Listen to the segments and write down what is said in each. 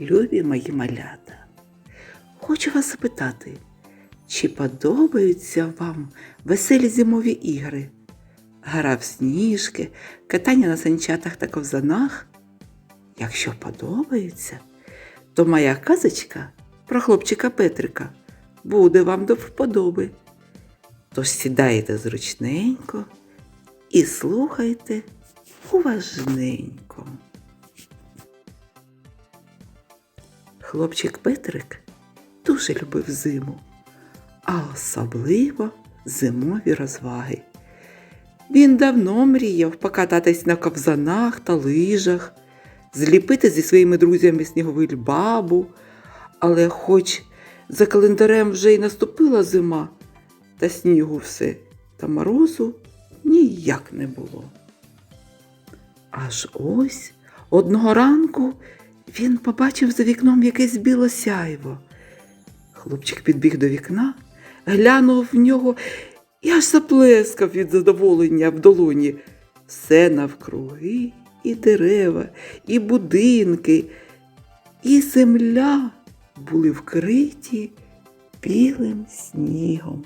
любі мої малята. Хочу вас запитати, чи подобаються вам веселі зимові ігри? Гра в сніжки, катання на санчатах та ковзанах? Якщо подобається, то моя казочка про хлопчика Петрика буде вам до вподоби. Тож сідайте зручненько і слухайте уважненько. Хлопчик Петрик дуже любив зиму, а особливо зимові розваги. Він давно мріяв покататись на ковзанах та лижах, зліпити зі своїми друзями сніговий бабу, але хоч за календарем вже й наступила зима, та снігу все, та морозу ніяк не було. Аж ось одного ранку він побачив за вікном якесь біле сяйво. Хлопчик підбіг до вікна, глянув в нього і аж заплескав від задоволення в долоні. Все навкруги, і дерева, і будинки, і земля були вкриті білим снігом,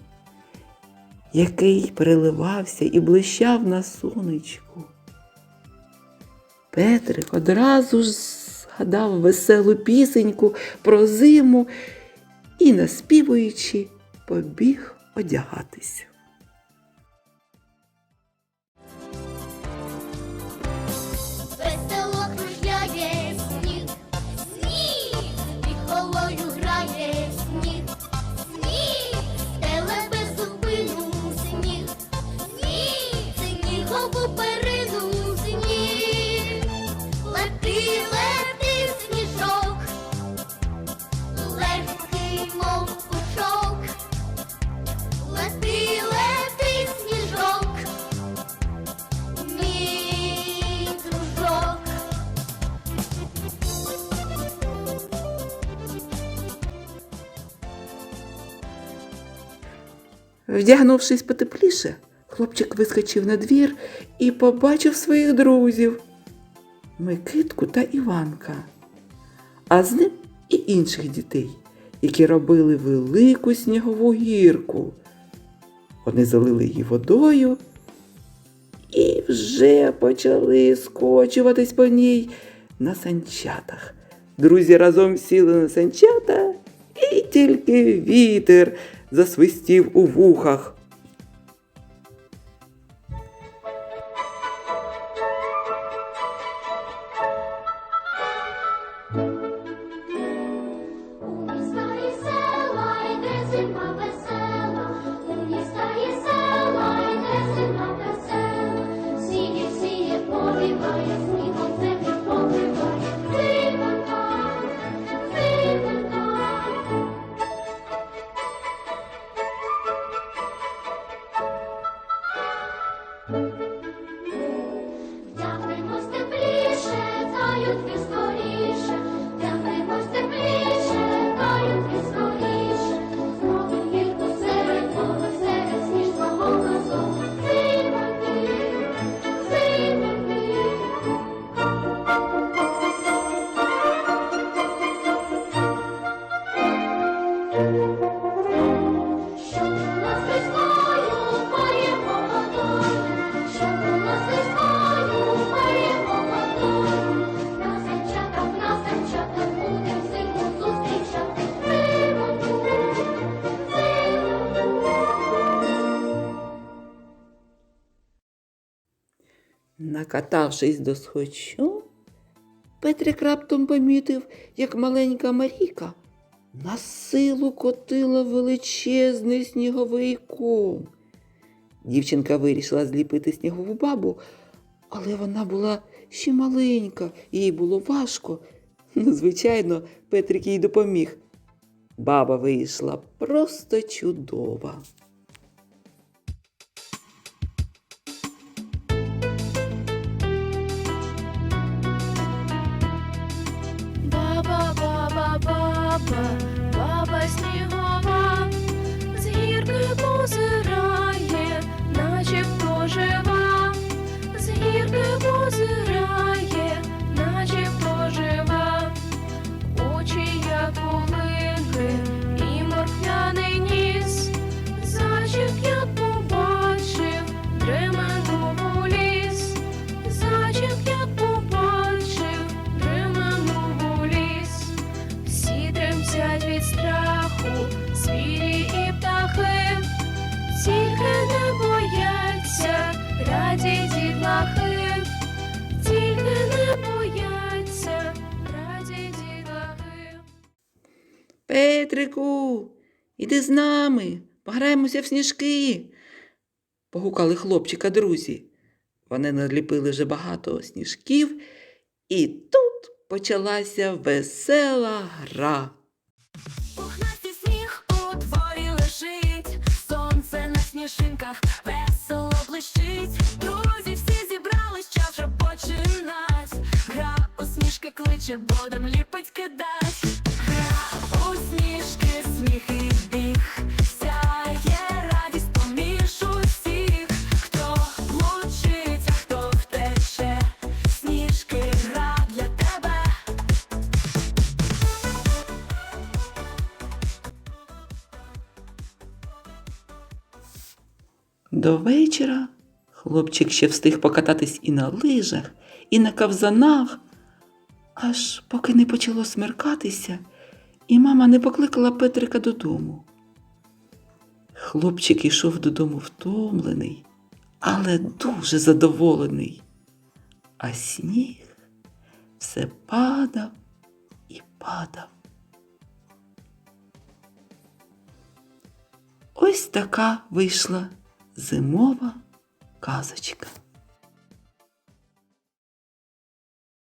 який переливався і блищав на сонечку. Петрик одразу ж згадав веселу пісеньку про зиму і, наспівуючи, побіг одягатися. Вдягнувшись потепліше, хлопчик вискочив на двір і побачив своїх друзів Микитку та Іванка, а з ним і інших дітей, які робили велику снігову гірку. Вони залили її водою і вже почали скочуватись по ній на санчатах. Друзі разом сіли на санчата, і тільки вітер засвистів у вухах. Накатавшись до схочу, Петрик раптом помітив, як маленька Маріка на силу котила величезний сніговий ком. Дівчинка вирішила зліпити снігову бабу, але вона була ще маленька, їй було важко. Ну, звичайно, Петрик їй допоміг. Баба вийшла просто чудова. Баба, баба снігова, з гірки позирає, начебто жива, радіть нахи, тільки не бояться, радіть нахи. Петрику, іди з нами, пограємося в сніжки, погукали хлопчика друзі. Вони наліпили вже багато сніжків, і тут почалася весела гра. Пухнастий сніг у дворі лежить, сонце на сніжинках. Кличе, будем ліпить кидать. Гра у сніжки, сміх і біг. Сяє радість поміж усіх. Хто влучить, а хто втече. Сніжки гра для тебе. До вечора хлопчик ще встиг покататись і на лижах, і на ковзанах, аж поки не почало смеркатися, і мама не покликала Петрика додому. Хлопчик ішов додому втомлений, але дуже задоволений. А сніг все падав і падав. Ось така вийшла зимова казочка.